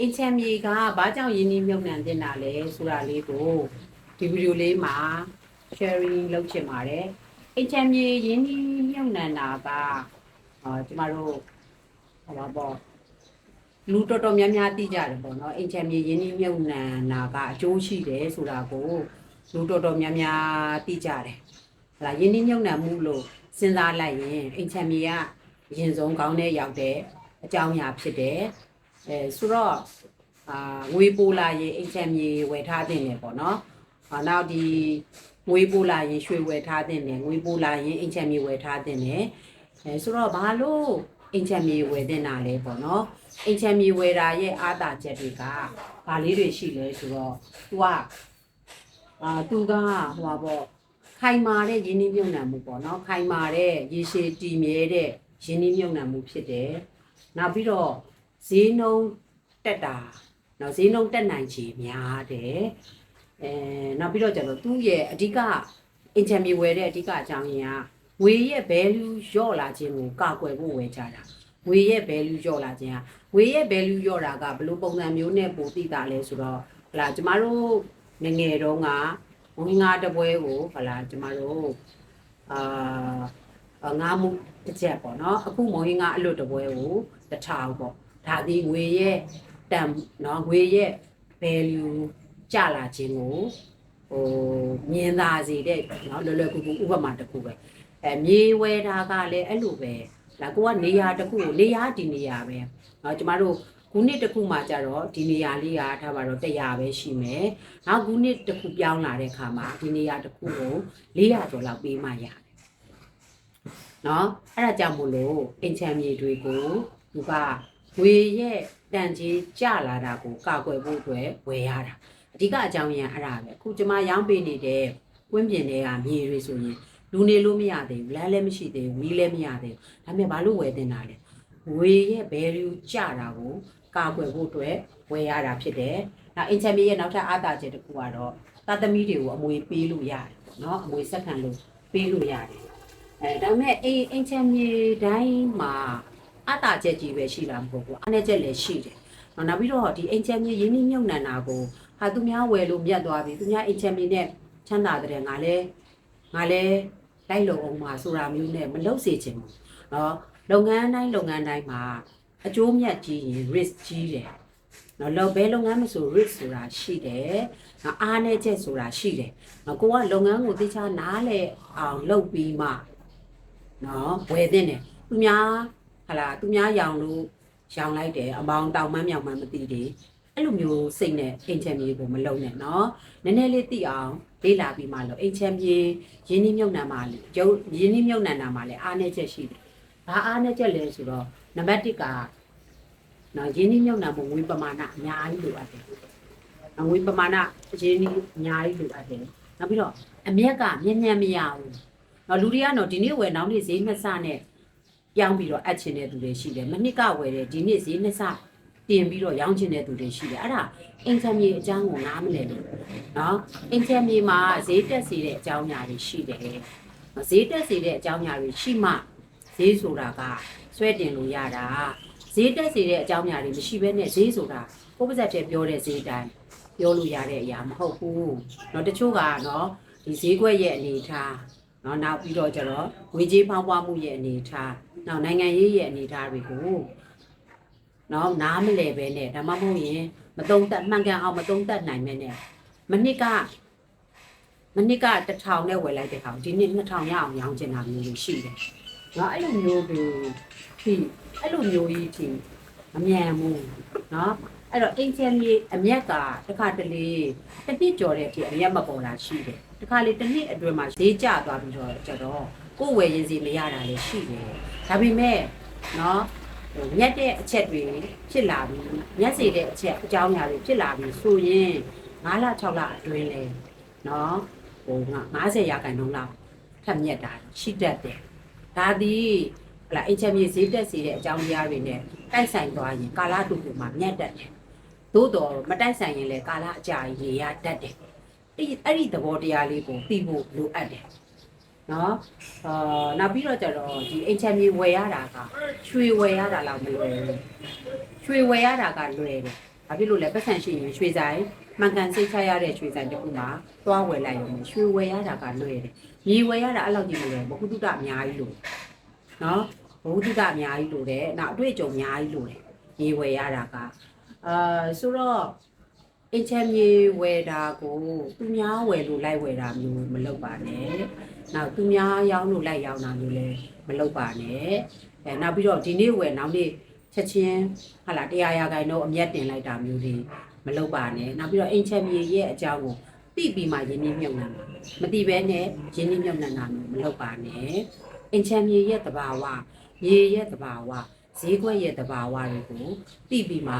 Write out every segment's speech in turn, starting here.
အင်ချမ်းမြေကဘာကြောင့်ယင်းနှမြုပ်နှံတင်တာလဲဆိုတာလေးကိုဒီဗီဒီယိုလေးမှာ sharing လုပ်ချင်ပါတယ်အင်ချမ်းမြေယင်းနှမြုပ်နှံတာကအာကျမတို့ဟောပါပေါ့လူတော်တော်များများသိကြတယ်ပေါ့နော်အင်ချမ်းမြေယင်းနှမြုပ်နှံတာကအကျိုးရှိတယ်ဆိုတာကိုလူတော်တော်များများသိကြတယ်ဟလာယင်းနှမြုပ်နှံမှုလို့စဉ်းစားလိုက်ရင်အင်ချမ်းမြေကအရင်ဆုံးခေါင်းထဲရောက်တဲ့အကြောင်းအရာဖြစ်တယ် အဲဆိုတော့အာငွေပိုလာရင်အိမ်ချမ်းမြေဝယ်ထားတင်တယ်ပေါ့နော်။အာနောက်ဒီငွေပိုလာရင်ရွှေဝယ်ထားတင်တယ်ငွေပိုလာရင်အိမ်ချမ်းမြေဝယ်ထားတင်တယ်။အဲဆိုတော့ဘာလို့အိမ်ချမ်းမြေဝယ်တင်တာလဲပေါ့နော်။အိမ်ချမ်းမြေဝယ်တာရဲ့အားသာချက်တွေကဘာလေးတွေရှိလဲဆိုတော့ तू ကအာသူကဟိုပါပေါ့ခိုင်မာတဲ့ရင်းနှီးမြှုပ်နှံမှုပေါ့နော်ခိုင်မာတဲ့ရေရှည်တည်မြဲတဲ့ရင်းနှီးမြှုပ်နှံမှုဖြစ်တယ်။နောက်ပြီးတော့ ဈေးနှုန်းတက်တာနော်ဈေးနှုန်းတက်နိုင်ချေများတယ်အဲနောက်ပြီးတော့ကျတော့သူ့ရဲ့အဓိကအင်ချမ်မီဝယ်တဲ့အဓိကအကြောင်းရင်းကငွေရဲ့ value လျော့လာခြင်းကိုကာကွယ်ဖို့ဝယ်ကြတာငွေရဲ့ value လျော့လာခြင်းကငွေရဲ့ value လျော့တာကဘယ်လိုပုံစံမျိုးနဲ့ပိုသိတာလဲဆိုတော့ဟလာကျမတို့ငယ်ငယ်တုန်းကငွေငါတစ်ပွဲကိုဟလာကျမတို့အာငါးမှုတစ်ချက်ပေါ့နော်အခုမော်ဟင်းကအလွတ်တစ်ပွဲကိုတစ်ထောင်ပေါ့ ဒါဒီငွေရဲ့တန်เนาะငွေရဲ့ value ကျလာခြင်းကိုဟိုမြင်သာစေတဲ့เนาะလွယ်လွယ်ကူကူဥပမာတစ်ခုပဲအဲမြေဝဲတာကလည်းအဲ့လိုပဲလာကိုကနေရာတစ်ခုကိုနေရာဒီနေရာပဲเนาะကျမတို့ခုနှစ်တစ်ခုမှကြတော့ဒီနေရာလေးကထားပါတော့100ပဲရှိမယ်။နောက်ခုနှစ်တစ်ခုပြောင်းလာတဲ့ခါမှာဒီနေရာတစ်ခုကို400ကျော်လောက်ပေးမှရတယ်။เนาะအဲ့ဒါကြောင့်မို့လို့အင်ချမ်းမြေတွေကိုသူက ငွေရဲ့တန်ကြီးကျလာတာကိုကာကွယ်ဖို့အတွက်ဝယ်ရတာအဓိကအကြောင်းရင်းအဲ့ဒါပဲအခုကျွန်မရောင်းပေးနေတဲ့ကွင်းပြင်တွေကမြေတွေဆိုရင်လူနေလို့မရသေးဘူးလမ်းလည်းမရှိသေးဘူးမီးလည်းမရသေးဘူးဒါပေမဲ့ဘာလို့ဝယ်တင်တာလဲငွေရဲ့ value ကျတာကိုကာကွယ်ဖို့အတွက်ဝယ်ရတာဖြစ်တယ်နောက်အင်ချမ်မီရဲ့နောက်ထပ်အားသာချက်တစ်ခုကတော့သာသမီတွေကိုအမွေပေးလို့ရတယ်ပေါ့နော်အမွေစက္ကန့်လို့ပေးလို့ရတယ်အဲဒါပေမဲ့အိမ်အင်ချမ်မီတိုင်းမှာ အတာချက်ကြီးပဲရှိလားမဟုတ်ဘူးအားနဲ့ချက်လည်းရှိတယ်။နောက်ပြီးတော့ဒီအိမ်ချမ်းမြေရင်းနှီးမြုပ်နှံတာကိုဟာသူများဝယ်လို့မြတ်သွားပြီသူများအိမ်ချမ်းမြေနဲ့ချမ်းသာတဲ့ငါလဲငါလဲလိုက်လုံအောင်ပါဆိုတာမျိုးနဲ့မလုပ်စေချင်ဘူး။နော်လုပ်ငန်းတိုင်းလုပ်ငန်းတိုင်းမှာအကျိုးမြတ်ကြီးရင် risk ကြီးတယ်။နော်လောဘဲလုပ်ငန်းမဆို risk ဆိုတာရှိတယ်။နော်အားနဲ့ချက်ဆိုတာရှိတယ်။နော်ကိုကလုပ်ငန်းကိုသိချာနားလဲအောင်လုပ်ပြီးမှနော်ဝယ်တဲ့တယ်သူများ ဟလာသူများရောင်လို့ရောင်လိုက်တယ်အမောင်တောင်မမြောင်မမသိတယ်အဲ့လိုမျိုးစိတ်နဲ့အိမ်ချမ်းမြေကိုမလုံနဲ့နော်နည်းနည်းလေးသိအောင်လေးလာပြီးမှလို့အိမ်ချမ်းမြေရင်းနှီးမြုပ်နှံမှာလေရုပ်ရင်းနှီးမြုပ်နှံတာမှာလေအားနည်းချက်ရှိတယ်ဘာအားနည်းချက်လဲဆိုတော့နံပါတ်1ကနော်ရင်းနှီးမြုပ်နှံမှုငွေပမာဏအများကြီးလိုအပ်တယ်ငွေပမာဏရင်းနှီးအများကြီးလိုအပ်တယ်နောက်ပြီးတော့အမြက်ကမြញ្ញံမရဘူးနော်လူတွေကတော့ဒီနေ့ဝယ်နောက်နေ့ဈေးနှစ်ဆနဲ့ ပြောင်းပြီးတော့အပ်ချင်တဲ့သူတွေရှိတယ်မနှစ်ကဝယ်တယ်ဒီနှစ်ဈေးနှစ်ဆတင်ပြီးတော့ရောင်းချင်တဲ့သူတွေရှိတယ်အဲ့ဒါအင်ချမ်းမြေအကြောင်းကိုနားမလည်ဘူးเนาะအင်ချမ်းမြေမှာဈေးတက်စေတဲ့အကြောင်းအရာတွေရှိတယ်ဈေးတက်စေတဲ့အကြောင်းအရာတွေရှိမှဈေးဆိုတာကဆွဲတင်လို့ရတာဈေးတက်စေတဲ့အကြောင်းအရာတွေမရှိဘဲနဲ့ဈေးဆိုတာကိုယ့်ပါဇက်တည်းပြောတဲ့ဈေးတိုင်းပြောလို့ရတဲ့အရာမဟုတ်ဘူးเนาะတချို့ကเนาะဒီဈေးကွက်ရဲ့အနေထား နော်နောက်ပြီးတော့ကျတော့ငွေကြေးဖောင်းပွားမှုရဲ့အနေအထားနောက်နိုင်ငံရေးရဲ့အနေအထားတွေကိုနော်နားမလည်ပဲနဲ့ဒါမှမဟုတ်ရင်မတုံသက်မှန်ကန်အောင်မတုံသက်နိုင်မဲနဲ့မနစ်ကမနစ်ကတထောင်နဲ့ဝယ်လိုက်တဲ့ကောင်ဒီနေ့2000ရအောင်ရောင်းချင်တာမျိုးရှိတယ်နော်အဲ့လိုမျိုးကိုဖြစ်အဲ့လိုမျိုးကြီးဖြစ်မမြန်ဘူးနော်အဲ့တော့အင်ဂျင်နီအမြက်ကတစ်ခါတလေတစ်နှစ်ကျော်တဲ့အထိအမြက်မပေါ်လာရှိတယ် တစ်ခါလေတစ်နှစ်အတွင်းမှာဈေးကျသွားပြီးတော့ကျတော့ကိုယ်ဝယ်ရင်စီမရတာလည်းရှိတယ်။ဒါပေမဲ့နော်ဟိုမြက်တဲ့အချက်တွေဖြစ်လာပြီးမြက်စေတဲ့အချက်အကြောင်းအရာတွေဖြစ်လာပြီးဆိုရင်9လ6လအတွင်းလဲနော်ဟို90ရာခိုင်နှုန်းလောက်ထပ်မြက်တာရှိတတ်တယ်။ဒါသည်ဟလာအချက်မြေဈေးတက်စေတဲ့အကြောင်းတရားတွေနဲ့တိုက်ဆိုင်သွားရင်ကာလတူတူမှာမြက်တတ်တယ်။သို့တော့မတိုက်ဆိုင်ရင်လည်းကာလအကြာကြီးရေရတတ်တယ်။ အဲ့ဒီအဲ့ဒီသဘောတရားလေးကိုသိဖို့လိုအပ်တယ်။နော်အာနောက်ပြီးတော့ကျတော့ဒီအိမ်ချမ်းမြေဝယ်ရတာကရွှေဝယ်ရတာလောက်မလွယ်ဘူးရွှေဝယ်ရတာကလွယ်တယ်ဘာဖြစ်လို့လဲပတ်စံရှိရင်ရွှေဆိုင်မှန်ကန်စိတ်ချရတဲ့ရွှေဆိုင်တစ်ခုမှာသွားဝယ်လိုက်ရုံနဲ့ရွှေဝယ်ရတာကလွယ်တယ်မြေဝယ်ရတာအဲ့လောက်ကြီးမလွယ်ဘူးဘုဒ္ဓအများကြီးလို့နော်ဘုဒ္ဓအများကြီးလို့တဲ့နောက်အတွေ့အကြုံအများကြီးလို့တယ်မြေဝယ်ရတာကအာဆိုတော့ အင်ချမ်းမြေဝယ်တာကိုသူများဝယ်လို့လိုက်ဝယ်တာမျိုးမလုပ်ပါနဲ့နောက်သူများရောင်းလို့လိုက်ရောင်းတာမျိုးလည်းမလုပ်ပါနဲ့အဲနောက်ပြီးတော့ဒီနေ့ဝယ်နောက်နေ့ချက်ချင်းဟာလာတရားရာခိုင်တော့အမျက်တင်လိုက်တာမျိုးတွေမလုပ်ပါနဲ့နောက်ပြီးတော့အင်ချမ်းမြေရဲ့အကြောင်းကိုသိပြီးမှရင်းနှီးမြုပ်နှံပါမသိဘဲနဲ့ရင်းနှီးမြုပ်နှံတာမျိုးမလုပ်ပါနဲ့အင်ချမ်းမြေရဲ့တဘာဝမြေရဲ့တဘာဝဈေးကွက်ရဲ့တဘာဝတွေကိုသိပြီးမှ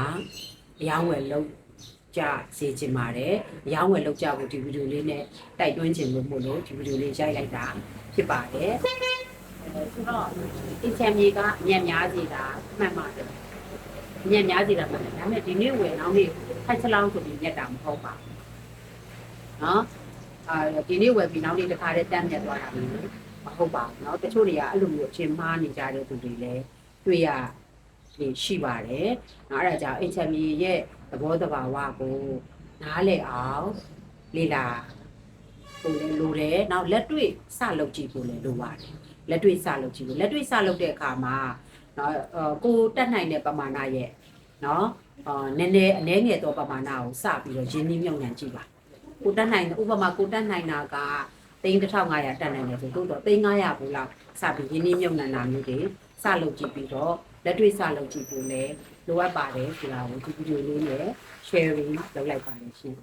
အယောင်းဝယ်လုပ် ကြစေချင်ပါတယ်။ရောင်းဝယ်လုပ်ကြဖို့ဒီဗီဒီယိုလေးနဲ့တိုက်တွန်းခြင်းလို့မို့လို့ဒီဗီဒီယိုလေးရိုက်လိုက်တာဖြစ်ပါတယ်။ဆိုတော့ဒီချမ်းမြေကအမျက်များစီတာမှန်ပါတယ်။အမျက်များစီတာမှန်တယ်။ဒါပေမဲ့ဒီနေ့ဝယ်နောက်နေ့ထိုက်ချလောင်းဆိုပြီးမျက်တာမဟုတ်ပါဘူး။နော်။အာဒီနေ့ဝယ်ပြီးနောက်နေ့တစ်ခါတည်းတတ်မြတ်သွားတာမဟုတ်ပါဘူး။နော်။တချို့တွေကအဲ့လိုမျိုးအချင်းမှားနေကြတဲ့သူတွေလည်းတွေ့ရ တွေရှိပါတယ်။နောက်အဲ့ဒါကြောင့်အင်ချမ်မီရဲ့သဘောတဘာဝကိုနားလည်အောင်လေ့လာကိုလည်းလိုတယ်။နောက်လက်တွေ့စလုပ်ကြည့်ကိုလည်းလိုပါတယ်။လက်တွေ့စလုပ်ကြည့်ကိုလက်တွေ့စလုပ်တဲ့အခါမှာနော်ကိုတက်နိုင်တဲ့ပမာဏရဲ့နော်အာနည်းနည်းအနည်းငယ်သောပမာဏကိုစပြီးတော့ရင်းနှီးမြှုပ်နှံကြည့်ပါကိုတက်နိုင်ဥပမာကိုတက်နိုင်တာက3500တက်နိုင်တယ်ဆိုတော့3500ဘူးလောက်စပြီးရင်းနှီးမြှုပ်နှံတာမျိုးတွေစလုပ်ကြည့်ပြီးတော့ လက်တွေ့စလုပ်ကြည့်ဖို့လည်းလိုအပ်ပါတယ်ဆိုတာကိုဒီဗီဒီယိုလေးနဲ့ sharing လုပ်လိုက်ပါတယ်ရှင်